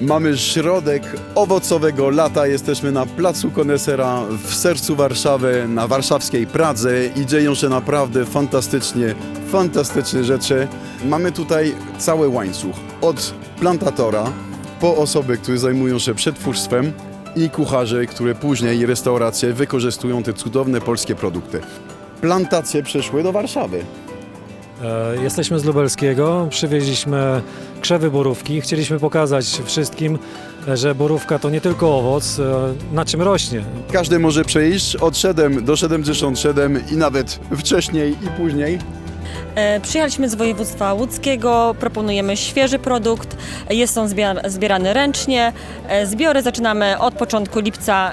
Mamy środek owocowego lata. Jesteśmy na placu Konesera w sercu Warszawy, na warszawskiej Pradze i dzieją się naprawdę fantastycznie, fantastyczne rzeczy. Mamy tutaj cały łańcuch od plantatora po osoby, które zajmują się przetwórstwem i kucharze, które później restauracje wykorzystują te cudowne polskie produkty. Plantacje przeszły do Warszawy. E, Jesteśmy z Lubelskiego, przywieźliśmy krzewy borówki. Chcieliśmy pokazać wszystkim, że borówka to nie tylko owoc, e, na czym rośnie. Każdy może przejść od 7 do 77 i nawet wcześniej i później. E, Przyjechaliśmy z województwa łódzkiego, proponujemy świeży produkt, jest on zbier- zbierany ręcznie. E, Zbiory zaczynamy od początku lipca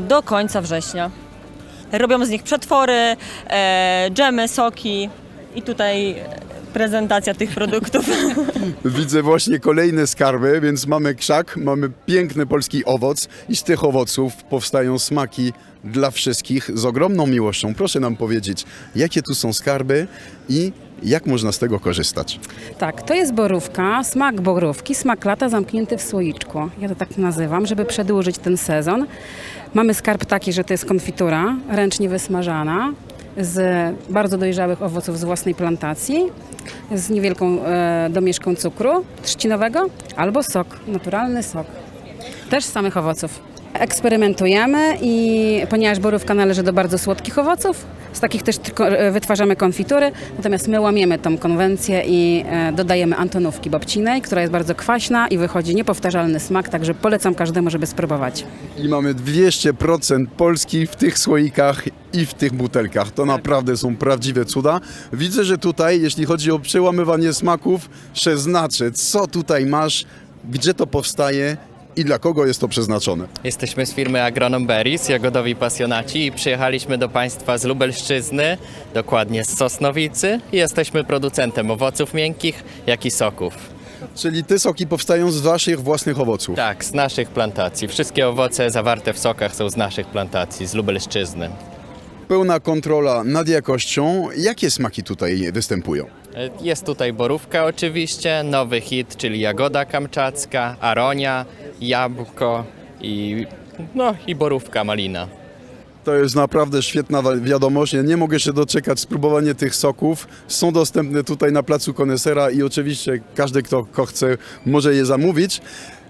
do końca września. Robią z nich przetwory, dżemy, soki i tutaj prezentacja tych produktów. Widzę właśnie kolejne skarby, więc mamy krzak, mamy piękny polski owoc i z tych owoców powstają smaki dla wszystkich z ogromną miłością. Proszę nam powiedzieć, jakie tu są skarby i jak można z tego korzystać. Tak, to jest borówka, smak borówki, smak lata zamknięty w słoiczku. Ja to tak nazywam, żeby przedłużyć ten sezon. Mamy skarb taki, że to jest konfitura ręcznie wysmażana z bardzo dojrzałych owoców z własnej plantacji, z niewielką e, domieszką cukru trzcinowego albo sok, naturalny sok. Też z samych owoców. Eksperymentujemy i ponieważ borówka należy do bardzo słodkich owoców, z takich też tylko e, wytwarzamy konfitury, natomiast my łamiemy tą konwencję i e, dodajemy antonówki babcinej, która jest bardzo kwaśna i wychodzi niepowtarzalny smak, także polecam każdemu, żeby spróbować. I mamy 200% Polski w tych słoikach i w tych butelkach. To naprawdę są prawdziwe cuda. Widzę, że tutaj, jeśli chodzi o przełamywanie smaków, się znaczy, co tutaj masz, gdzie to powstaje i dla kogo jest to przeznaczone. Jesteśmy z firmy Agronom Berries, jagodowi pasjonaci i przyjechaliśmy do Państwa z Lubelszczyzny, dokładnie z Sosnowicy jesteśmy producentem owoców miękkich, jak i soków. Czyli te soki powstają z waszych własnych owoców. Tak, z naszych plantacji. Wszystkie owoce zawarte w sokach są z naszych plantacji, z Lubelszczyzny. Pełna kontrola nad jakością. Jakie smaki tutaj występują? Jest tutaj borówka oczywiście, nowy hit, czyli jagoda kamczacka, aronia, jabłko i, no, i borówka malina. To jest naprawdę świetna wiadomość. Ja nie mogę się doczekać spróbowania tych soków. Są dostępne tutaj na placu Konesera i oczywiście każdy, kto, chce, może je zamówić.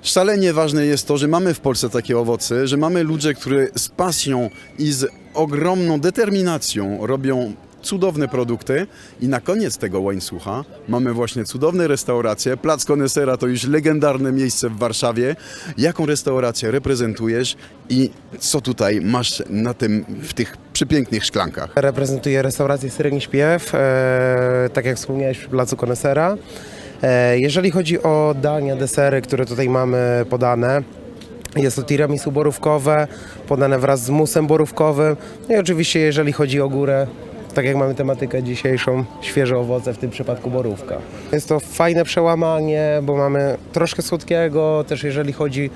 Szalenie ważne jest to, że mamy w Polsce takie owoce, że mamy ludzi, którzy z pasją i z ogromną determinacją robią cudowne produkty i na koniec tego łańcucha mamy właśnie cudowne restauracje. Plac Konesera to już legendarne miejsce w Warszawie. Jaką restaurację reprezentujesz i co tutaj masz na tym, w tych przepięknych szklankach? Reprezentuję restaurację Syreni Śpiew, e, tak jak wspomniałeś przy Placu Konesera. E, jeżeli chodzi o dania, desery, które tutaj mamy podane, jest to tiramisu borówkowe, podane wraz z musem borówkowym. No i oczywiście jeżeli chodzi o górę, tak jak mamy tematykę dzisiejszą, świeże owoce, w tym przypadku borówka. Jest to fajne przełamanie, bo mamy troszkę słodkiego, też jeżeli chodzi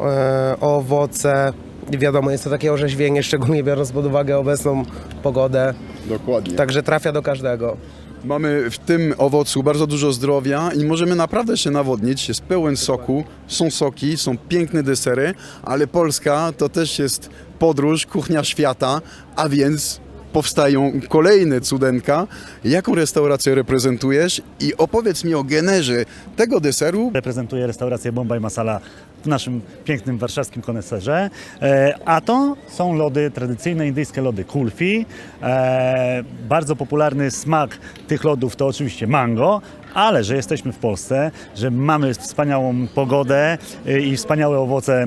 e, o owoce. Wiadomo, jest to takie orzeźwienie, szczególnie biorąc pod uwagę obecną pogodę. Dokładnie. Także trafia do każdego. Mamy w tym owocu bardzo dużo zdrowia i możemy naprawdę się nawodnić. Jest pełen soku, są soki, są piękne desery, ale Polska to też jest podróż, kuchnia świata, a więc powstają kolejne cudenka. Jaką restaurację reprezentujesz i opowiedz mi o generze tego deseru. Reprezentuję restaurację Bombay Masala w naszym pięknym warszawskim koneserze. E, A to są lody, tradycyjne indyjskie lody kulfi. E, Bardzo popularny smak tych lodów to oczywiście mango, ale że jesteśmy w Polsce, że mamy wspaniałą pogodę e, i wspaniałe owoce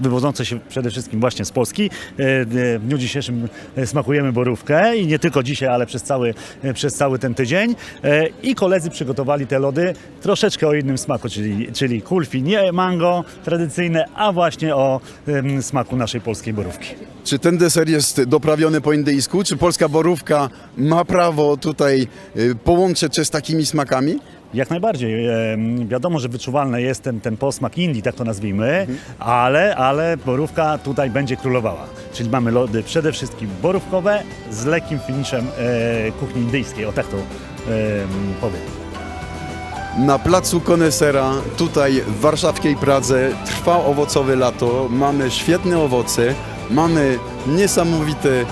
wywodzące się przede wszystkim właśnie z Polski. E, e, W dniu dzisiejszym e, smakujemy borówkę i nie tylko dzisiaj, ale przez cały, przez cały ten tydzień. I koledzy przygotowali te lody troszeczkę o innym smaku, czyli, czyli kulfi, nie mango tradycyjne, a właśnie o smaku naszej polskiej borówki. Czy ten deser jest doprawiony po indyjsku? Czy polska borówka ma prawo tutaj połączyć się z takimi smakami? Jak najbardziej. Wiadomo, że wyczuwalny jest ten, ten posmak Indii, tak to nazwijmy, ale, ale borówka tutaj będzie królowała. Czyli mamy lody przede wszystkim borówkowe z lekkim finiszem e, kuchni indyjskiej, o tak to em, powiem. Na placu Konesera, tutaj w warszawskiej Pradze, trwa owocowe lato. Mamy świetne owoce, mamy niesamowite,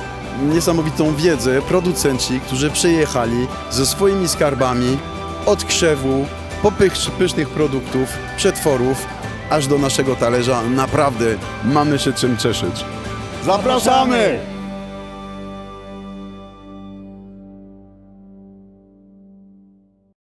niesamowitą wiedzę. Producenci, którzy przyjechali ze swoimi skarbami od krzewu po pysznych produktów, przetworów, aż do naszego talerza. Naprawdę mamy się czym cieszyć. Zapraszamy!